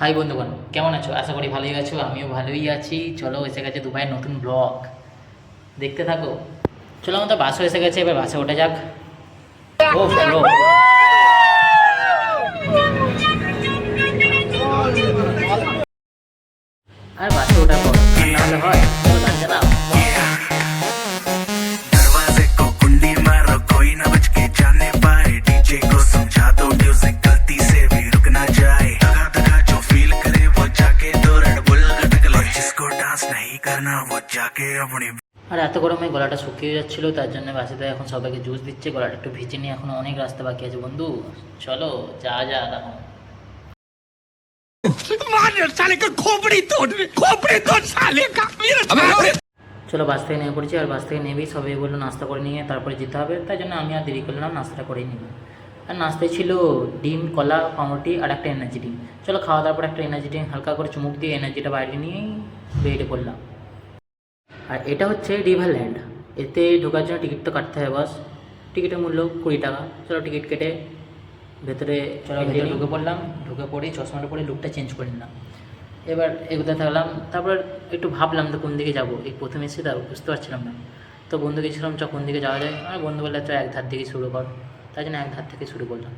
High বন্ধুগণ, কেমন আছো? আশা করি ভালোই আছো, আমিও ভালোই আছি। চলো, এসে গেছে দুবাইয়ের নতুন ব্লগ দেখতে থাকো। চলো, আমাদের বাসও এসে গেছে, এবার বাসে ওঠা যাক। ও। থাকে আপনি আর এত গরমে গলাটা শুকিয়ে যাচ্ছিল তার জন্য বাসিতে এখন সবাইকে জুস দিচ্ছে গলাটা একটু ভিজে নিয়ে এখন অনেক রাস্তা বাকি আছে বন্ধু। চলো যা যা এখন। চলো বাস থেকে নেমে পড়েছি আর বাস থেকে নেমেই সবাই বলল নাস্তা করে নিয়ে তারপরে যেতে হবে। তাই জন্য আমি আর দেরি করলাম নাস্তাটা করে নিই আর নাস্তায় ছিল ডিম কলা পাউরুটি আর একটা এনার্জি ডিম চলো খাওয়া দাওয়ার পর একটা এনার্জি ডিম হালকা করে চুমুক দিয়ে এনার্জিটা বাইরে নিয়েই বেরিয়ে পড়লাম। আর এটা হচ্ছে রিভার ল্যান্ড এতে ঢোকার জন্য টিকিট তো কাটতে হয় বাস টিকিটের মূল্য কুড়ি টাকা। চলো টিকিট কেটে ভেতরে চলো ভেতরে ঢুকে পড়লাম। ঢুকে পড়ে চশমাটা পরে লুকটা চেঞ্জ করে নিলাম। এবার এগোতে থাকলাম। তারপর একটু ভাবলাম তো কোন দিকে যাব। এই প্রথমে এসে তাও বুঝতে পারছিলাম না। তো বন্ধু গেছিলাম চ কোন দিকে যাওয়া যায়? আমার বন্ধু বললে তো এক ধার থেকে শুরু কর। তাই জন্য এক ধার থেকে শুরু করলাম।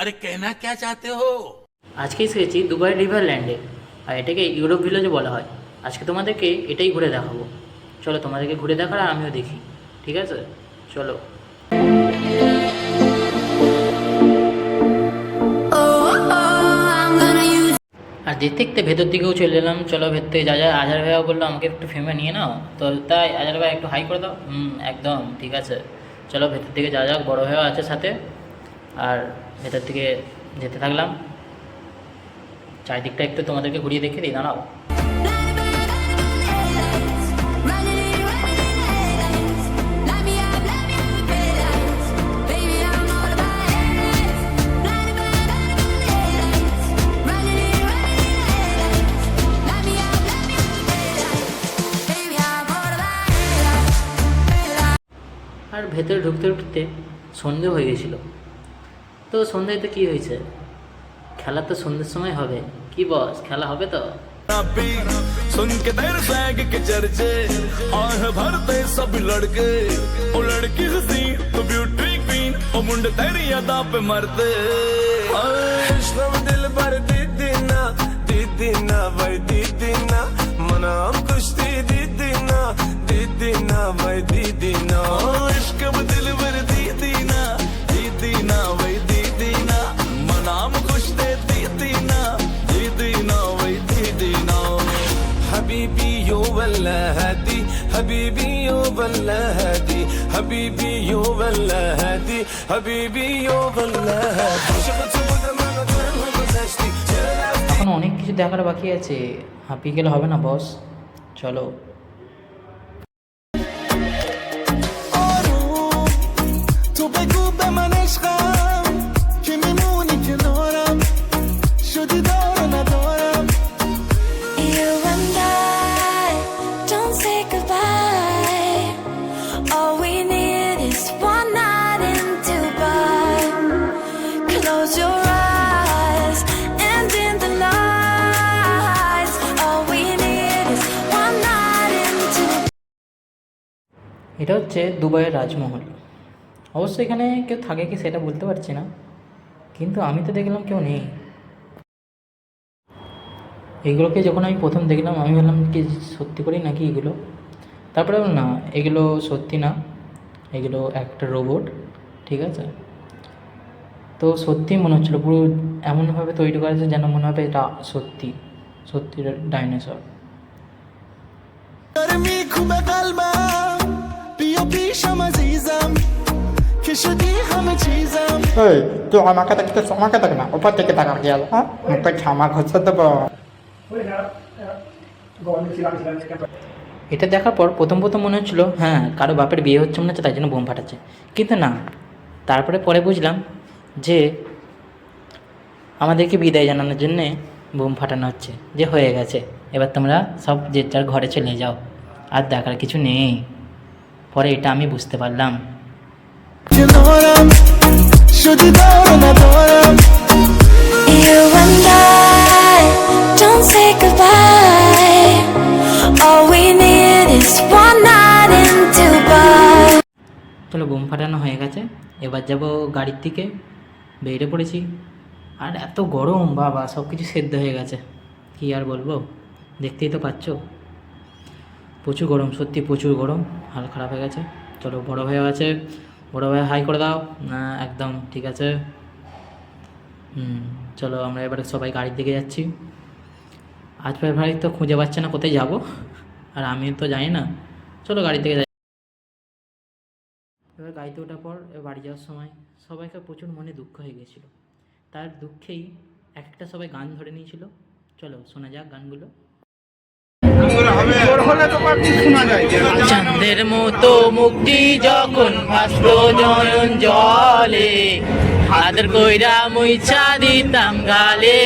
আরে কেনা কে চাতে হো? আজকেই শিখেছি দুবাই রিভার ল্যান্ডে আর এটাকে ইউরোপ ভিলেজে বলা হয়। আজকে তোমাদেরকে এটাই ঘুরে দেখাবো। চলো তোমাদেরকে ঘুরে দেখার আর আমিও দেখি, ঠিক আছে? চলো। আর দেখতে দেখতে ভেতর দিকেও চলে এলাম। চলো ভেতর থেকে যা যা আজার ভাইয়া বলল, আমাকে একটু ফেমে নিয়ে নাও। তো তাই আজার ভাই একটু হাই করে দাও। হুম, একদম, ঠিক আছে। চলো ভেতর দিকে যা যাক, বড় ভাইয়া আছে সাথে। আর ভেতর দিকে যেতে থাকলাম। চারিদিকটা একটু তোমাদেরকে ঘুরিয়ে দেখে দিই, দাঁড়াও। ভেতরে ঢুকতে ঢুকতে সন্ধে হয়ে গেছিলো তো সন্ধ্যাতে কী হয়েছে খেলা তো সন্ধ্যের সময় হবে কি বস খেলা হবে তো पी सुन के तेरे बैग के चर्चे आह भरते सब लड़के ओ लड़की हसी तो ब्यूटी क्वीन ओ मुंडे तेरी अदा पे मरते வை தீதினா இஷ்கம் தில் வர தீதினா தீதினா வை தீதினா மனாம் குஷ் தே தீதினா தீதினா வை தீதினா حبيبي يو ولا هادي حبيبي يو ولا هادي حبيبي يو ولا هادي حبيبي يو ولا هادي شفت بدمنا এখন অনেক কিছু দেখার বাকি আছে হাঁপিয়ে গেলে হবে না বস চলো به من عشقم که میمونی کنارم شدی دار و ندارم You and I don't say goodbye. All we need is one night in Dubai. Close your eyes and in the lights. All we need is one night in Dubai. এটা হচ্ছে দুবাইয়ের রাজমহল অবশ্য এখানে কেউ থাকে কি সেটা বলতে পারছি না, কিন্তু আমি তো দেখলাম কেউ নেই। এগুলোকে যখন আমি প্রথম দেখলাম, আমি ভাবলাম কি সত্যি করেই নাকি এগুলো? তারপরে না, এগুলো সত্যি না, এগুলো একটা রোবট ঠিক আছে? তো সত্যি মনে হচ্ছিল, পুরো এমনভাবে তৈরি করা আছে যেন মনে হবে এটা সত্যি সত্যি ডাইনোসর এই তুই আমাকে দেখতেছ আমাকে দেখ না উপর থেকে তাকা গেল হ্যাঁ? মুখে ছামা ঘষে দেবো এটা দেখার পর প্রথম প্রথম মনে হচ্ছিল হ্যাঁ কারও বাপের বিয়ে হচ্ছে মনে হচ্ছে, তাই জন্য বোম ফাটাচ্ছে। কিন্তু না, তারপরে পরে বুঝলাম যে আমাদেরকে বিদায় জানানোর জন্যে বোম ফাটানো হচ্ছে, যে হয়ে গেছে। এবার তোমরা সব যে যার ঘরে চলে যাও, আর দেখার কিছু নেই। পরে এটা আমি বুঝতে পারলাম। You know what I'm Should you and I Don't say goodbye. All we need is one night in Dubai. চলো বোম ফাটানো হয়ে গেছে। এবার যাব গাড়ির থেকে বেরিয়ে পড়েছি। আর এত গরম বাবা সব কিছু সেদ্ধ হয়ে গেছে। কি আর বলব? দেখতেই তো পাচ্ছ। প্রচুর গরম সত্যি প্রচুর গরম। হাল খারাপ হয়ে গেছে। চলো বড় হয়ে গেছে বড় ভাই হাই করে দাও। একদম, ঠিক আছে। হুম, চলো আমরা এবারে সবাই গাড়ির দিকে যাচ্ছি। আজ ভাই ভাই তো খুঁজে পাচ্ছে না কোথায় যাব, আর আমি তো জানি না। চলো গাড়ি থেকে যাই। এবার গাড়িতে ওঠার পর বাড়ি যাওয়ার সময় সবাইকে প্রচুর মনে দুঃখ হয়ে গেছিল তার দুঃখেই এক একটা সবাই গান ধরে নিয়েছিল। চলো শোনা যাক গানগুলো। চাঁদের মতো মুক্তি যখন ভাস্ত নয়ন জলে হাতের কইরা মুইছা দিতাম গালে।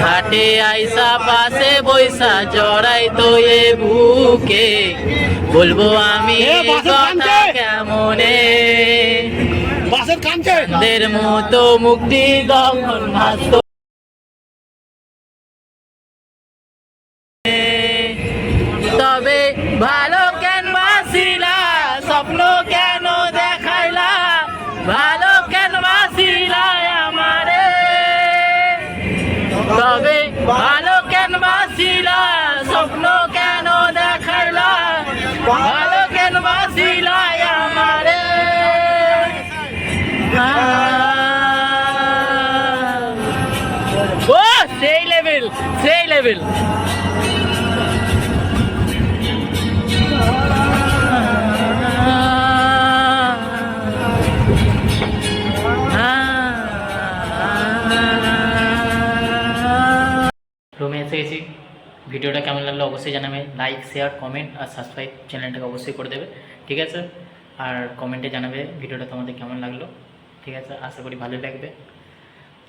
ঘাটে আইসা পাশে বৈসা জড়াই তো এ বুকে বলব আমি কথা কেমনে? চাঁদের মতো মুক্তি যখন ভাস্ত ভালো কেন বাসিলা? স্বপ্ন কেন দেখাইলা? ভালো কেন বাসিলা আমারে? তবে ভালো কেন বাসিলা? স্বপ্ন কেন দেখাইলা? ভালো কেন বাসিলা আমারে? ও, সেই লেভেল সেই লেভেল লাগল অবশ্যই জানাবে লাইক শেয়ার কমেন্ট আর সাবস্ক্রাইব চ্যানেলটাকে অবশ্যই করে দেবে, ঠিক আছে? আর কমেন্টে জানাবে ভিডিওটা তোমাদের কেমন লাগল, ঠিক আছে? আশা করি ভালো লাগবে।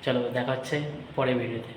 চলো, দেখা হচ্ছে পরের ভিডিওতে।